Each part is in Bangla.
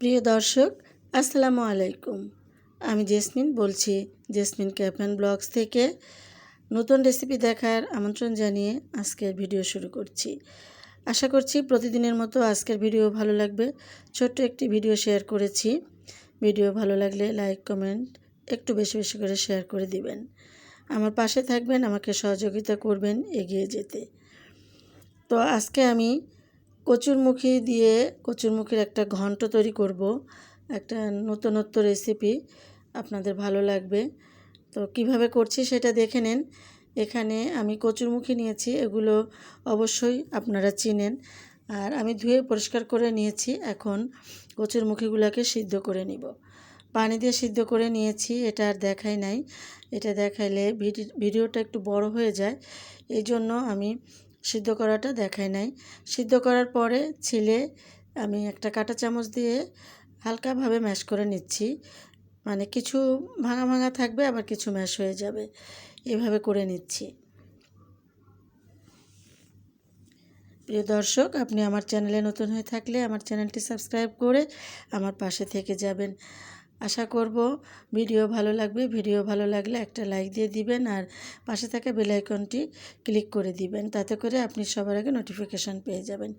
প্রিয় দর্শক, আসসালামু আলাইকুম। আমি জেসমিন বলছি জেসমিন ক্যাফেন ব্লগস থেকে। নতুন রেসিপি দেখার আমন্ত্রণ জানিয়ে আজকের ভিডিও শুরু করছি। আশা করছি প্রতিদিনের মতো আজকের ভিডিও ভালো লাগবে। ছোট্ট একটি ভিডিও শেয়ার করেছি। ভিডিও ভালো লাগলে লাইক, কমেন্ট একটু বেশি বেশি করে শেয়ার করে দিবেন। আমার পাশে থাকবেন, আমাকে সহযোগিতা করবেন, এগিয়ে যেতে। তো আজকে আমি কচুরমুখী দিয়ে কচুরমুখীর একটা ঘন্ট তৈরি করব, একটা নতুনত্ব রেসিপি আপনাদের ভালো লাগবে। তো কীভাবে করছি সেটা দেখে নেন। এখানে আমি কচুরমুখী নিয়েছি, এগুলো অবশ্যই আপনারা চিনেন। আর আমি ধুয়ে পরিষ্কার করে নিয়েছি, এখন কচুরমুখীগুলোকে সিদ্ধ করে নিব। পানি দিয়ে সিদ্ধ করে নিয়েছি, এটা আর দেখাই নাই। এটা দেখাইলে ভিডিওটা একটু বড় হয়ে যায়। এই জন্য আমি সিদ্ধ করাটা দেখাই নাই। সিদ্ধ করার পরে ছিলে আমি একটা কাঁটা চামচ দিয়ে হালকাভাবে ম্যাশ করে নিচ্ছি। মানে কিছু ভাঙা ভাঙা থাকবে, আবার কিছু ম্যাশ হয়ে যাবে। এভাবে করে নিচ্ছি। প্রিয় দর্শক, আপনি আমার চ্যানেলে নতুন হয়ে থাকলে আমার চ্যানেলটি সাবস্ক্রাইব করে আমার পাশে থেকে যাবেন। আশা করব ভিডিও ভালো লাগবে। ভিডিও ভালো লাগলে একটা লাইক দিয়ে দিবেন আর পাশে থাকা বেলাইকনটি ক্লিক করে দিবেন। তাতে করে আপনি সবার আগে নোটিফিকেশান পেয়ে যাবেন।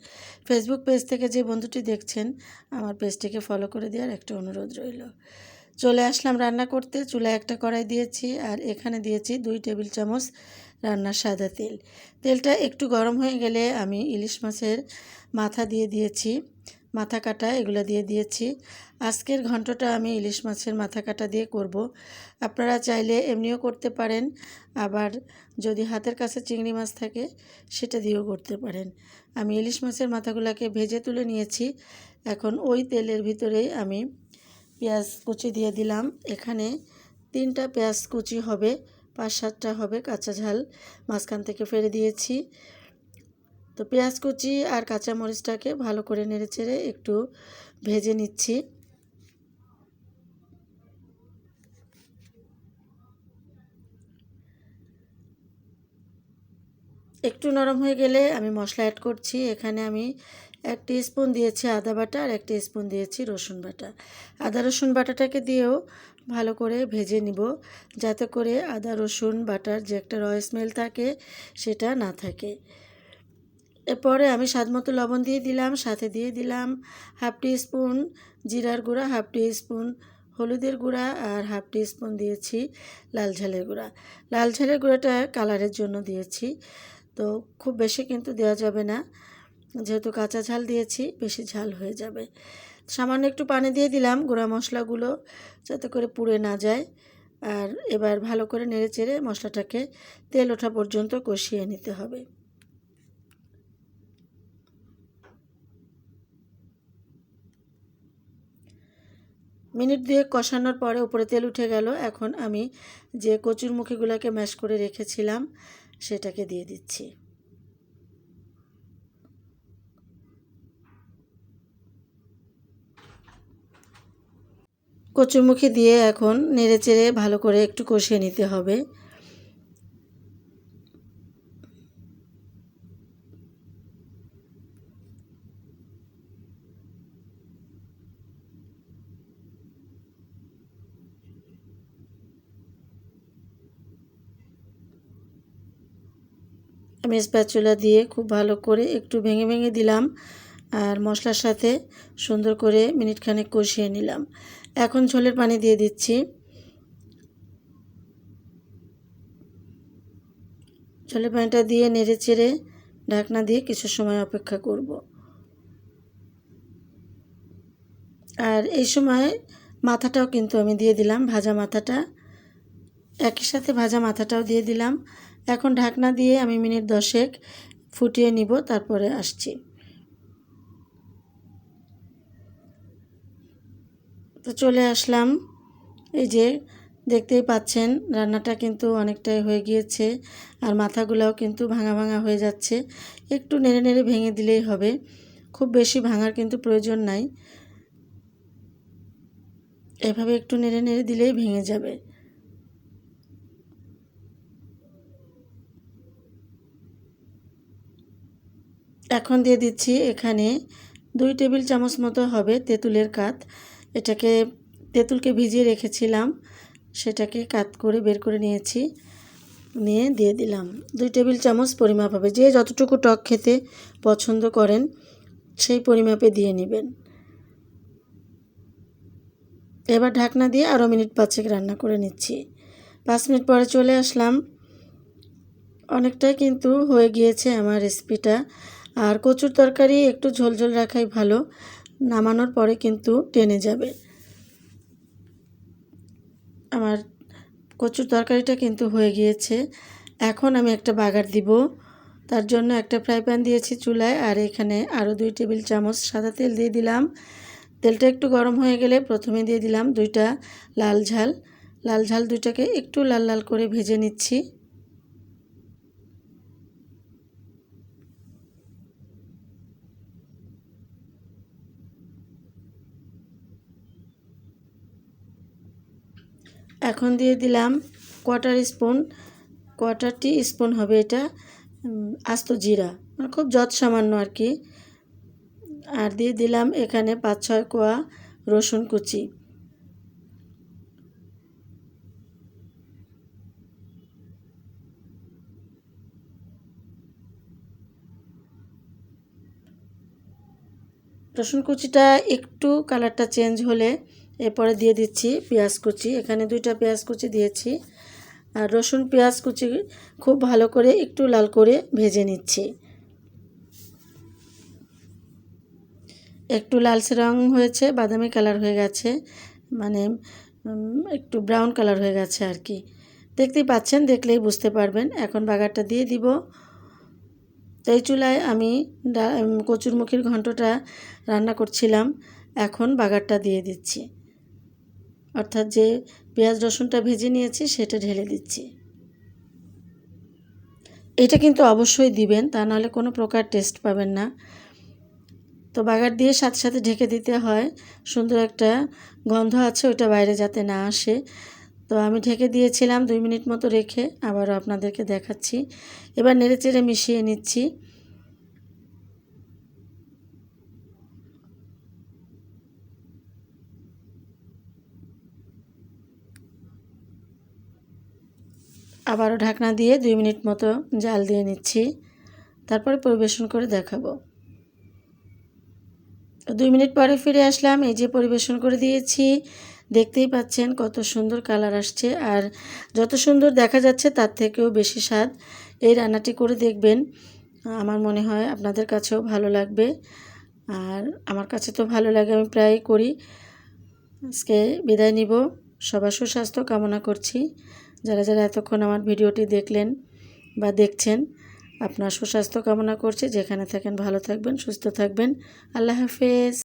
ফেসবুক পেজ থেকে যে বন্ধুটি দেখছেন, আমার পেজটিকে ফলো করে দেওয়ার একটা অনুরোধ রইল। চলে আসলাম রান্না করতে। চুলায় একটা কড়াই দিয়েছি আর এখানে দিয়েছি দুই টেবিল চামচ রান্নার সাদা তেল। তেলটা একটু গরম হয়ে গেলে আমি ইলিশ মাছের মাথা দিয়ে দিয়েছি। মাথা কাটা এগুলো দিয়ে দিয়েছি। আজকের ঘন্টটা আমি ইলিশ মাছের মাথা কাটা দিয়ে করব। আপনারা চাইলে এমনিও করতে পারেন, আবার যদি হাতের কাছে চিংড়ি মাছ থাকে সেটা দিয়েও করতে পারেন। আমি ইলিশ মাছের মাথাগুলোকে ভেজে তুলে নিয়েছি। এখন ওই তেলের ভিতরেই আমি পেঁয়াজ কুচি দিয়ে দিলাম। এখানে তিনটা পেঁয়াজ কুচি হবে, পাঁচ সাতটা হবে কাঁচা ঝাল। মাঝখান থেকে ফেলে দিয়েছি। তো পেঁয়াজ কুচি আর কাঁচা মরিচটাকে ভালো করে নেড়ে চেড়ে একটু ভেজে নিচ্ছি। একটু নরম হয়ে গেলে আমি মশলা অ্যাড করছি। এখানে আমি এক স্পুন দিয়েছি আদা বাটা আর এক স্পুন দিয়েছি রসুন বাটা। আদা রসুন বাটাটাকে দিয়েও ভালো করে ভেজে নিব যাতে করে আদা রসুন বাটার যে একটা রয় স্মেল থাকে সেটা না থাকে। এরপরে আমি স্বাদ মতো লবণ দিয়ে দিলাম, সাথে দিয়ে দিলাম হাফ টি স্পুন জিরার গুঁড়া, হাফ টি স্পুন হলুদের গুঁড়া আর হাফ টি স্পুন দিয়েছি লাল ঝালের গুঁড়া। লাল ঝালের গুঁড়াটা কালারের জন্য দিয়েছি, তো খুব বেশি কিন্তু দেওয়া যাবে না। যেহেতু কাঁচা ঝাল দিয়েছি, বেশি ঝাল হয়ে যাবে। সামান্য একটু পানি দিয়ে দিলাম গুঁড়া মশলাগুলো যাতে করে পুড়ে না যায়। আর এবার ভালো করে নেড়ে চেড়ে মশলাটাকে তেল ওঠা পর্যন্ত কষিয়ে নিতে হবে। মিনিট দিয়ে কষানোর পরে উপরে তেল উঠে গেল। এখন আমি যে কচুর মুখিগুলোকে ম্যাশ করে রেখেছিলাম, সেটাকে দিয়ে দিচ্ছি। কচুরমুখী দিয়ে এখন নেড়ে চেড়ে ভালো করে একটু কষিয়ে নিতে হবে। আমি স্প্যাচুলা দিয়ে খুব ভালো করে একটু ভেঙে ভেঙে দিলাম আর মশলার সাথে সুন্দর করে মিনিট খানেক কষিয়ে নিলাম। এখন ঝোলের পানি দিয়ে দিচ্ছি। ঝোলের পানিটা দিয়ে নেড়ে চেড়ে ঢাকনা দিয়ে কিছু সময় অপেক্ষা করব। আর এই সময় মাথাটাও কিন্তু আমি দিয়ে দিলাম, ভাজা মাথাটা। একই সাথে ভাজা মাথাটাও দিয়ে দিলাম। এখন ঢাকনা দিয়ে আমি মিনিট দশেক ফুটিয়ে নিব, তারপরে আসছি। তো চলে আসলাম। এই যে দেখতেই পাচ্ছেন, রান্নাটা কিন্তু অনেকটাই হয়ে গিয়েছে আর মাথাগুলোও কিন্তু ভাঙা ভাঙা হয়ে যাচ্ছে। একটু নেড়ে নেড়ে ভেঙে দিলেই হবে। খুব বেশি ভাঙার কিন্তু প্রয়োজন নাই। এভাবে একটু নেড়ে নেড়ে দিলেই ভেঙে যাবে। এখন দিয়ে দিচ্ছি এখানে দুই টেবিল চামচ মতো হবে তেঁতুলের কাত। এটাকে তেঁতুলকে ভিজিয়ে রেখেছিলাম, সেটাকে কাত করে বের করে নিয়েছি, নিয়ে দিয়ে দিলাম। দুই টেবিল চামচ পরিমাপ হবে, যে যতটুকু টক খেতে পছন্দ করেন, সেই পরিমাপে দিয়ে নেবেন। এবার ঢাকনা দিয়ে আরও মিনিট পাঁচেক রান্না করে নিচ্ছি। পাঁচ মিনিট পরে চলে আসলাম। অনেকটাই কিন্তু হয়ে গিয়েছে আমার রেসিপিটা আর কচুর তরকারি একটু ঝোলঝোল রাখাই ভালো। নামানোর পরে কিন্তু টেনে যাবে। আমার কচুর তরকারিটা কিন্তু হয়ে গিয়েছে। এখন আমি একটা বাগার দিব। তার জন্য একটা ফ্রাই প্যান দিয়েছি চুলায় আর এখানে আরও দুই টেবিল চামচ সাদা তেল দিয়ে দিলাম। তেলটা একটু গরম হয়ে গেলে প্রথমে দিয়ে দিলাম দুইটা লাল ঝাল। লাল ঝাল দুইটাকে একটু লাল লাল করে ভেজে নিচ্ছি। এখন দিয়ে দিলাম quarter spoon quarter teaspoon হবে এটা আস্ত জিরা মানে খুব যত সামান্য আর কি। আর দিয়ে দিলাম এখানে পাঁচ ছয় কোয়া রসুন কুচি। রসুন কুচিটা একটু কালারটা চেঞ্জ হলে এরপরে দিয়ে দিচ্ছি পেঁয়াজ কুচি। এখানে দুইটা পেঁয়াজ কুচি দিয়েছি। আর রসুন পেঁয়াজ কুচি খুব ভালো করে একটু লাল করে ভেজে নিচ্ছি। একটু লালচে রং হয়েছে, বাদামি কালার হয়ে গেছে মানে একটু ব্রাউন কালার হয়ে গেছে আর কি। দেখতেই পাচ্ছেন, দেখলেই বুঝতে পারবেন। এখন বাগারটা দিয়ে দিব। তো এই চুলায় আমি কচুরমুখীর ঘন্টটা রান্না করছিলাম। এখন বাগারটা দিয়ে দিচ্ছি। অর্থাৎ যে পেঁয়াজ রসুনটা ভেজে নিয়েছি সেটা ঢেলে দিচ্ছি। এটা কিন্তু অবশ্যই দিবেন, তা নাহলে কোনো প্রকার টেস্ট পাবেন না। তো বাগার দিয়ে সাথে সাথে ঢেকে দিতে হয়, সুন্দর একটা গন্ধ আছে ওইটা বাইরে যাতে না আসে। তো আমি ঢেকে দিয়েছিলাম দুই মিনিট মতো রেখে আবারও আপনাদেরকে দেখাচ্ছি। এবার নেড়ে চেড়ে মিশিয়ে নিচ্ছি। আবারও ঢাকনা দিয়ে দুই মিনিট মতো জাল দিয়ে নিচ্ছি। তারপরে পরিবেশন করে দেখাবো। দুই মিনিট পরে ফিরে আসলাম, এই যে পরিবেশন করে দিয়েছি। দেখতেই পাচ্ছেন কত সুন্দর কালার আসছে আর যত সুন্দর দেখা যাচ্ছে তার থেকেও বেশি স্বাদ। এই রান্নাটি করে দেখবেন, আমার মনে হয় আপনাদের কাছেও ভালো লাগবে। আর আমার কাছে তো ভালো লাগে, আমি প্রায় করি। আজকে বিদায় নিব। সবার সুস্বাস্থ্য কামনা করছি। যারা যারা এতক্ষণ আমার ভিডিওটি দেখলেন বা দেখছেন, আপনার সুস্বাস্থ্য কামনা করছে। যেখানে থাকেন ভালো থাকবেন, সুস্থ থাকবেন। আল্লাহ হাফেজ।